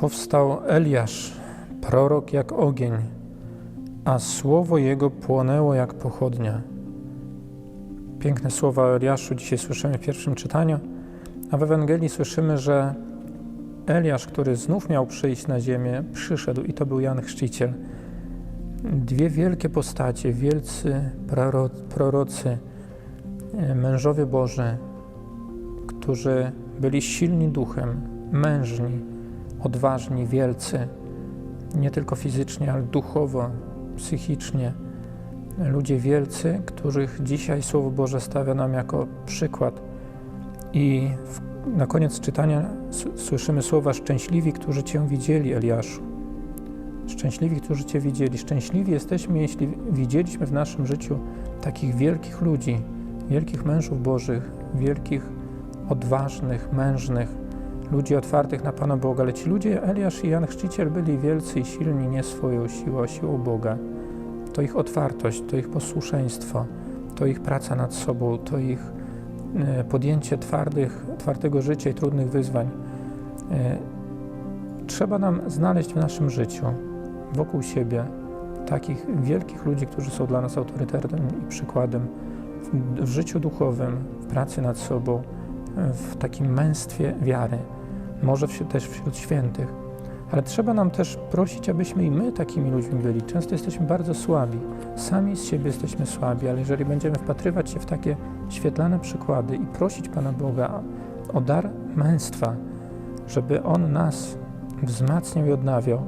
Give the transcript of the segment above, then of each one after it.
Powstał Eliasz, prorok jak ogień, a słowo jego płonęło jak pochodnia. Piękne słowa o Eliaszu dzisiaj słyszymy w pierwszym czytaniu, a w Ewangelii słyszymy, że Eliasz, który znów miał przyjść na ziemię, przyszedł i to był Jan Chrzciciel. Dwie wielkie postacie, wielcy proro- prorocy, e, mężowie Boży, którzy byli silni duchem, mężni, odważni, wielcy, nie tylko fizycznie, ale duchowo, psychicznie. Ludzie wielcy, których dzisiaj Słowo Boże stawia nam jako przykład. I na koniec czytania słyszymy słowa szczęśliwi, którzy Cię widzieli, Eliaszu. Szczęśliwi, którzy Cię widzieli. Szczęśliwi jesteśmy, jeśli widzieliśmy w naszym życiu takich wielkich ludzi, wielkich mężów Bożych, wielkich, odważnych, mężnych, ludzi otwartych na Pana Boga. Ale ci ludzie, Eliasz i Jan Chrzciciel, byli wielcy i silni nie swoją siłą, siłą Boga. To ich otwartość, to ich posłuszeństwo, to ich praca nad sobą, to ich e, podjęcie twardych, twardego życia i trudnych wyzwań. E, Trzeba nam znaleźć w naszym życiu, wokół siebie, takich wielkich ludzi, którzy są dla nas autorytetem i przykładem w życiu duchowym, w pracy nad sobą, w takim męstwie wiary, może też wśród świętych. Ale trzeba nam też prosić, abyśmy i my takimi ludźmi byli. Często jesteśmy bardzo słabi, sami z siebie jesteśmy słabi, ale jeżeli będziemy wpatrywać się w takie świetlane przykłady i prosić Pana Boga o dar męstwa, żeby On nas wzmacniał i odnawiał,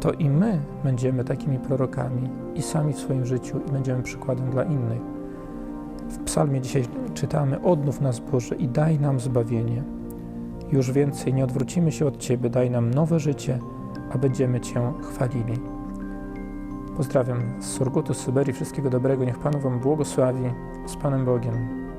to i my będziemy takimi prorokami i sami w swoim życiu i będziemy przykładem dla innych. W psalmie dzisiaj czytamy: Odnów nas Boże i daj nam zbawienie. Już więcej nie odwrócimy się od Ciebie, daj nam nowe życie, a będziemy Cię chwalili. Pozdrawiam z Surgutu, z Syberii. Wszystkiego dobrego. Niech Pan Wam błogosławi. Z Panem Bogiem.